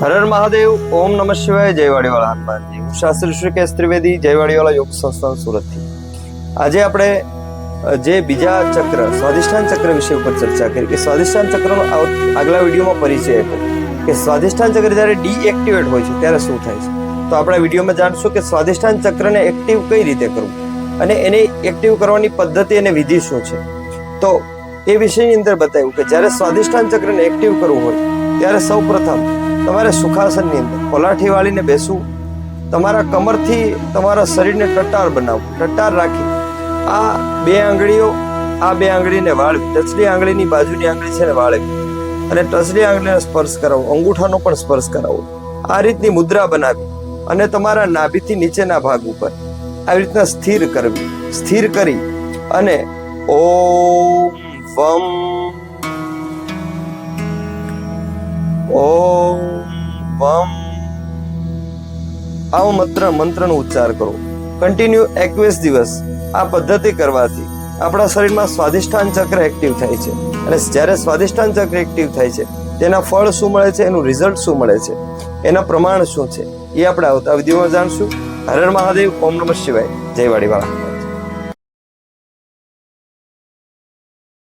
હરર મહાદેવ, ઓમ નમઃ શિવાય જયવાડીવાળા હનુમાનજી. હું શાસ્ત્રી શ્રી કેશ ત્રિવેદી જયવાડીવાળા યોગ સંસ્થાન સુરતથી. આજે આપણે જે બીજા ચક્ર, સ્વાધિષ્ઠાન ચક્ર વિશે ઉપર ચર્ચા કરી કે સ્વાધિષ્ઠાન ચક્રનો આગલા વિડીયોમાં પરિચય હતો કે સ્વાધિષ્ઠાન ચક્ર જ્યારે ડીએક્ટિવેટ હોય છે, ત્યારે શું થાય છે? તો આપણા વિડીયોમાં જાણશું કે સ્વાધિષ્ઠાન ચક્રને એક્ટિવ કઈ રીતે કરવું અને એને એક્ટિવ કરવાની પદ્ધતિ અને વિધિ શું છે? તો એ વિષયની અંદર બતાવ્યું કે જ્યારે સ્વાધિષ્ઠાન ચક્રને એક્ટિવ કરવું હોય, ત્યારે સૌ પ્રથમ તમારે સુખાસનની અંદર કોલાઠી વાળીને બેસવું, તમારા કમરથી તમારા શરીરને ટટ્ટાર બનાવવું, ટટ્ટાર રાખી આ બે આંગળીઓ આ બે આંગળીને વાળવી, ટચલી આંગળીની બાજુની આંગળી છે ને વાળવી અને ટચલી આંગળીને સ્પર્શ કરાવવો અંગૂઠાનો પણ સ્પર્શ કરાવવો આ રીતની મુદ્રા બનાવી અને તમારા નાભીથી નીચેના ભાગ ઉપર આવી રીતના સ્થિર કરવી. સ્થિર કરી અને ઓમ વમ ઓમ વમ. આવો મંત્ર, મંત્રનો ઉચ્ચાર કરો. કન્ટિન્યુ એકવીસ દિવસ આ પદ્ધતિ કરવાથી આપણા શરીરમાં સ્વાદિષ્ઠાન ચક્ર એક્ટિવ થાય છે. અને જ્યારે સ્વાદિષ્ઠાન ચક્ર એક્ટિવ થાય છે, તેના ફળ શું મળે છે? એનું રિઝલ્ટ શું મળે છે? એના પ્રમાણ શું છે? એ આપણે આવતા વિડીયોમાં જાણશું. હરર મહાદેવ, ઓમ નમઃ શિવાય. જય વાડીવાળા.